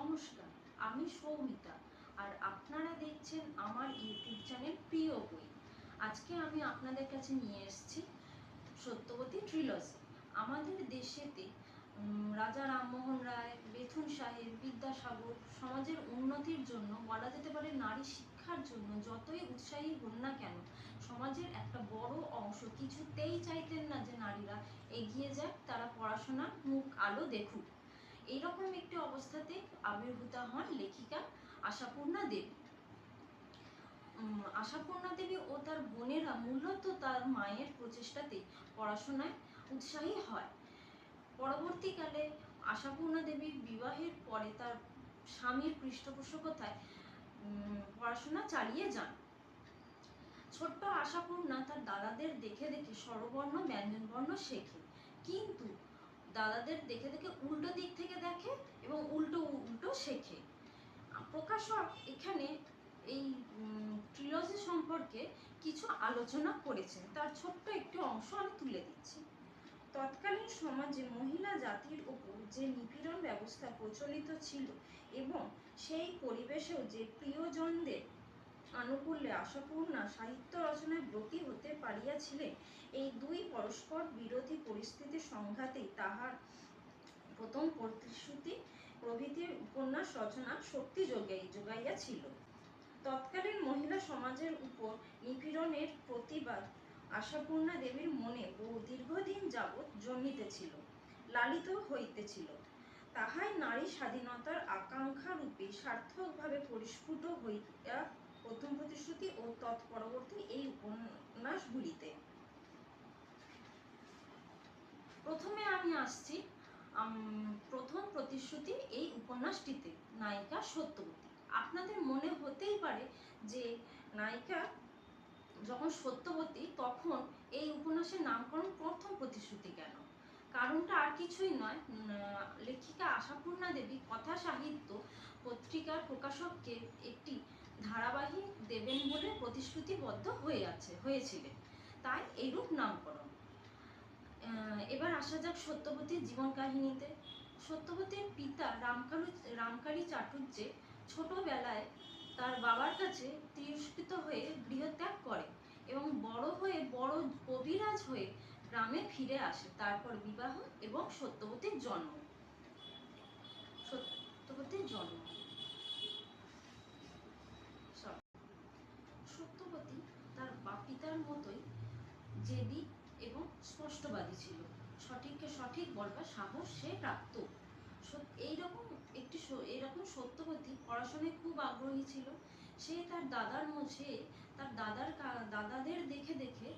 নমস্কার, আমি সৌমিতা আর আপনারা দেখছেন আমার ইউটিউব চ্যানেল প্রিয় বই। আজকে আমি আপনাদের কাছে নিয়ে এসেছি সত্যবতী ট্রিলজি আমাদের দেশেতে রাজা রামমোহন রায়, বেথুন সাহেব, বিদ্যাসাগর সমাজের উন্নতির জন্য, বলা যেতে পারে নারী শিক্ষার জন্য যতই উৎসাহী হন না কেন, সমাজের একটা বড় অংশ কিছুতেই চাইতেন না যে নারীরা এগিয়ে যাক, তারা পড়াশোনার মুখ আলো দেখুক। এইরকম একটি অবস্থাতে আবির্ভূতা হন লেখিকা আশাপূর্ণা দেবী। আশাপূর্ণা দেবী ও তার বোনেরা মূলত তার মায়ের প্রচেষ্টাতে পড়াশোনায় উৎসাহী হয়। পরবর্তীকালে আশাপূর্ণা দেবীর বিবাহের পরে তার স্বামীর পৃষ্ঠপোষকতায় পড়াশোনা চালিয়ে যান। ছোট্ট আশাপূর্ণা তার দাদাদের দেখে দেখে স্বরবর্ণ, ব্যঞ্জনবর্ণ শেখে কিন্তু দাদাদের দেখে দেখে উল্টো দিক থেকে দেখে এবং উল্টো উল্টো শেখে। প্রকাশক এখানে এই ট্রিলজি সম্পর্কে কিছু আলোচনা করেছেন। তার ছোট্ট একটি অংশ আমি তুলে দিচ্ছি। তৎকালীন সমাজে মহিলা জাতির ওপর যে নিপীড়ন ব্যবস্থা প্রচলিত ছিল এবং সেই পরিবেশেও যে প্রিয়জনদের আনুকূল্যে আশাপূর্ণা সাহিত্য রচনায় ব্রতী হতে পারিয়াছিলেন। এই দুই পরস্পর বিরোধী পরিস্থিতির সংঘাতেই তাহার প্রথম প্রতিশ্রুতি প্রভৃতির উপন্যাস রচনা শক্তি যোগাই যোগাইয়াছিল তৎকালীন মহিলা সমাজের উপর নিপীড়নের প্রতিবাদ আশাপূর্ণা দেবীর মনে বহু দীর্ঘদিন যাবৎ জন্মিতেছিল, লালিত হইতেছিল। তাহাই নারী স্বাধীনতার আকাঙ্ক্ষা রূপে সার্থকভাবে পরিস্ফুট হইয়া প্রথম প্রতিশ্রুতি ও তৎপরবর্তী এই উপন্যাসগুলিতে। প্রথমে আমি আসছি প্রথম প্রতিশ্রুতি এই উপন্যাসটিতে, নায়িকা সত্যবতী। আপনাদের মনে হতেই পারে যে নায়িকা যখন সত্যবতী, তখন এই উপন্যাসের নামকরণ প্রথম প্রতিশ্রুতি কেন? কারণটা আর কিছুই নয়। লেখিকা আশাপূর্ণা দেবী কথা সাহিত্য পত্রিকার প্রকাশককে একটি ধারাবাহিক দেবেন বলে প্রতিশ্রুতিবদ্ধ হয়ে আছে, হয়েছিলেন। তাই এইরূপ নামকরণ। এবার আসা যাক সত্যবতীর জীবন কাহিনীতে। সত্যবতীর পিতা রামকালু, রামকালী চাটুর্যে ছোটবেলায় তার বাবার কাছে তিরস্কৃত হয়ে গৃহত্যাগ করে এবং বড় হয়ে বড় কবিরাজ হয়ে গ্রামে ফিরে আসে, তারপর বিবাহ এবং সত্যবতীর জন্ম। সত্যবতীর জন্ম Sorry. সত্যবতী তার বা পিতার মতোই জেদি এবং স্পষ্টবাদী ছিল। সঠিককে সঠিক বলবার সাহস সে প্রাপ্ত। এইরকম একটি এইরকম সত্যবতী পড়াশোনায় খুব আগ্রহী ছিল। সে তার দাদার মধ্যে, তার দাদার দাদাদের দেখে দেখে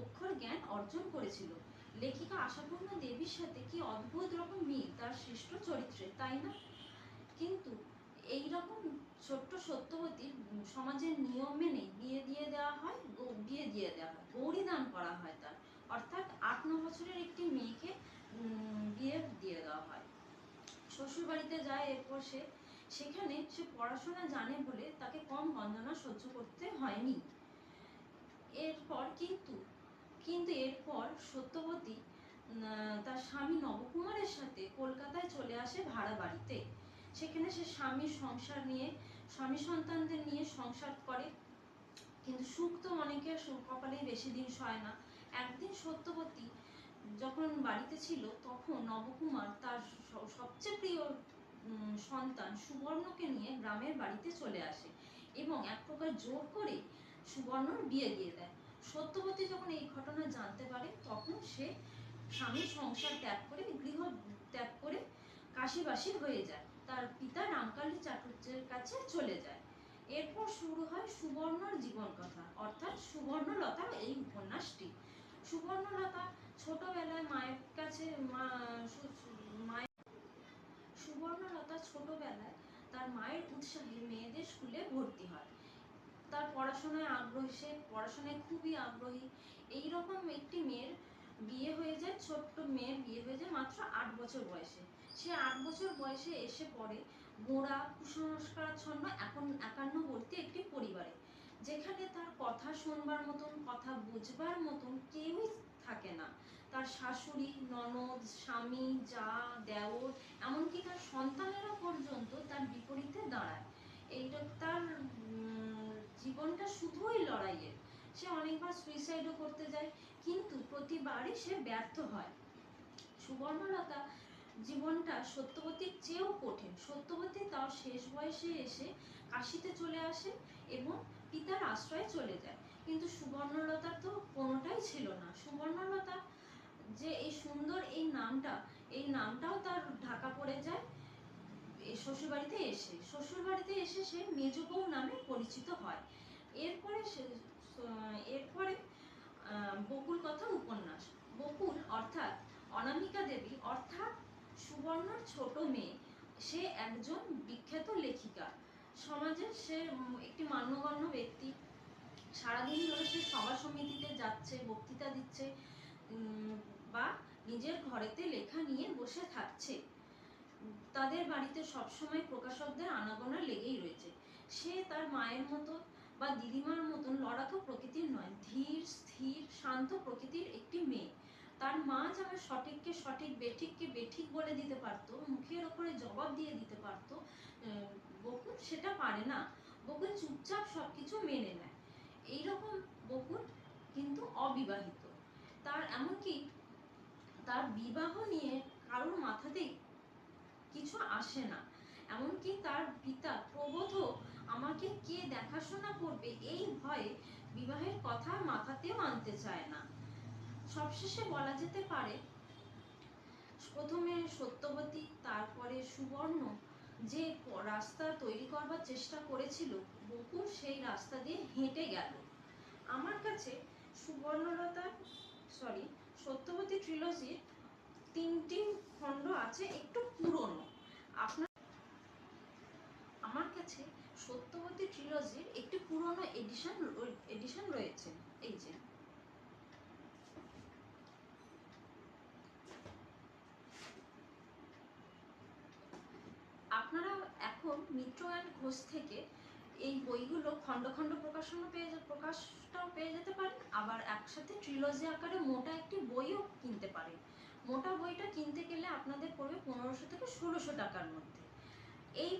অক্ষর জ্ঞান অর্জন করেছিল। লেখিকা আশাপূর্ণা দেবীর সাথে কি অদ্ভুত রকম মিল তার সৃষ্ট চরিত্রে, তাই না? কিন্তু এই রকম ছোট্ট সত্যবতীর সমাজের নিয়ম মেনে বিয়ে দিয়ে দেওয়া হয় বিয়ে দিয়ে দেওয়া হয় গৌরী দান করা হয় তার। অর্থাৎ আট ন বছরের একটি মেয়েকে বিয়ে দিয়ে দেওয়া হয়। শ্বশুর বাড়িতে যায় এরপর সে, সেখানে সে পড়াশোনা জানে বলে তাকে কম বঞ্চনা সহ্য করতে হয়নি। এরপর কিন্তু কিন্তু এরপর সত্যবতী তার স্বামী নবকুমারের সাথে কলকাতায় চলে আসে ভাড়া বাড়িতে। সেখানে সে স্বামীর সংসার নিয়ে, স্বামী সন্তানদের নিয়ে সংসার করে। কিন্তু সুখ তো অনেকের কপালেই বেশি দিন সয় না। একদিন সত্যবতী যখন বাড়িতে ছিল, তখন নবকুমার তার সবচেয়ে প্রিয় সন্তান সুবর্ণকে নিয়ে গ্রামের বাড়িতে চলে আসে এবং এক প্রকার জোর করে সুবর্ণর বিয়ে দিয়ে দেয়। সত্যবতী যখন এই ঘটনা জানতে পারে, তখন সে স্বামীর সংসার ত্যাগ করে, গৃহ ত্যাগ করে কাশিবাসী হয়ে যায়। তার পিতা রামকালী চাটুর্যের কাছে চলে যায়। এরপর শুরু হয় সুবর্ণর জীবন কথা, অর্থাৎ সুবর্ণলতা এই উপন্যাসটি। সুবর্ণলতা ছোটবেলায় মায়ের কাছে, মা সুবর্ণলতা ছোটবেলায় তার মায়ের উৎসাহে মেয়েদের স্কুলে ভর্তি হয়। তার পড়াশোনায় আগ্রহী, সে পড়াশোনায় খুবই আগ্রহী। এই রকম একটি মেয়ের বিয়ে হয়ে যায়, ছোট্ট মেয়ের বিয়ে হয়ে যায় মাত্র আট বছর বয়সে। সে আট বছর বয়সে এসে পড়ে গোড়া কুসংস্কারাচ্ছন্ন এখন একান্নবর্তী একটি পরিবারে। যেখানে তার কথা শুনবার মতন, কথা বুঝবার মতন কেউই থাকে না। তার শাশুড়ি, ননদ, স্বামী, যা, দেওর, এমনকি তার সন্তানেরা পর্যন্ত তার বিপরীতে দাঁড়ায়। এইটা তার জীবনটা শুধুই লড়াইয়ের। সে অনেকবার সুইসাইডও করতে যায়, কিন্তু প্রতিবারই সে ব্যর্থ হয়। সুবর্ণলতা জীবনটা সত্যবতীর চেয়েও কঠিন। সত্যবতী তার শেষ বয়সে এসে কাশিতে চলে আসে এবং পিতার আশ্রয়ে চলে যায়। কিন্তু সুবর্ণলতার তো কোনোটাই ছিল না। সুবর্ণলতা যে এই সুন্দর এই নামটা, এই নামটাও তার ঢাকা পড়ে যায় শ্বশুরবাড়িতে এসে। শ্বশুরবাড়িতে এসে সে মেজ বউ নামে পরিচিত হয়। এরপরে সে এরপরে বকুল কথা উপন্যাস। বকুল অর্থাৎ অনামিকা দেবী অর্থাৎ সুবর্ণর ছোট মেয়ে। সে একজন বিখ্যাত লেখিকা। সমাজের সে একটি মান্যগণ্য ব্যক্তি। সারাদিন ধরে সে সভা সমিতিতে যাচ্ছে, বক্তৃতা দিচ্ছে বা নিজের ঘরেতে লেখা নিয়ে বসে থাকছে। তাদের বাড়িতে সবসময় প্রকাশকদের আনাগোনা লেগেই রয়েছে। সে তার মায়ের মতো বা দিদিমার মতন লড়াকু প্রকৃতির নয়, ধীর, স্থির, শান্ত প্রকৃতির একটি মেয়ে। তার মা যেমন সঠিককে সঠিক, বেঠিককে বেঠিক বলে দিতে পারতো, মুখের ওপরে জবাব দিয়ে দিতে পারতো বকুল সেটা পারে না। বকুল চুপচাপ সবকিছু মেনে নেয়। এইরকম বকুল কিন্তু অবিবাহিত। তার এমনকি তার বিবাহ নিয়ে কারোর মাথাতেই কিছু আসে না। এমনকি তার পিতা প্রবোধ আমাকে কে দেখাশোনা করবে এই ভয়ে বিবাহের কথা মাথাতেও আনতে চায় না। সবশেষে বলা যেতে পারে, প্রথমে সত্যবতী, তারপরে সুবর্ণ যে রাস্তা তৈরি করবার চেষ্টা করেছিল বকুল সেই রাস্তা দিয়ে হেঁটে গেল। আমার কাছে সুবর্ণলতা সরি সত্যবতী ট্রিলজির তিনটি খণ্ড আছে একটু পুরনো। আপনার আমার কাছে সত্যবতী ট্রিলজির একটি পুরনো এডিশন এডিশন রয়েছে, এই যে আপনারা এখন মিত্র অ্যান্ড ঘোষ থেকে এই বইগুলো খণ্ড খণ্ড প্রকাশনা পেয়ে প্রকাশটাও পেয়ে যেতে পারেন। আবার একসাথে ট্রিলজি আকারে মোটা একটি বইও কিনতে পারেন। মোটা বইটা কিনতে গেলে আপনাদের পড়বে পনেরোশো থেকে ষোলোশো টাকার মধ্যে। এই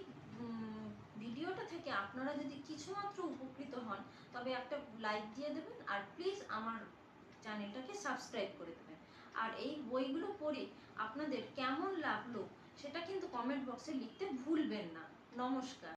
ভিডিওটা থেকে আপনারা যদি কিছুমাত্র উপকৃত হন, তবে একটা লাইক দিয়ে দেবেন আর প্লিজ আমার চ্যানেলটাকে সাবস্ক্রাইব করে দেবেন। আর এই বইগুলো পড়ে আপনাদের কেমন লাগল, সেটা কিন্তু কমেন্ট বক্সে লিখতে ভুলবেন না। নমস্কার।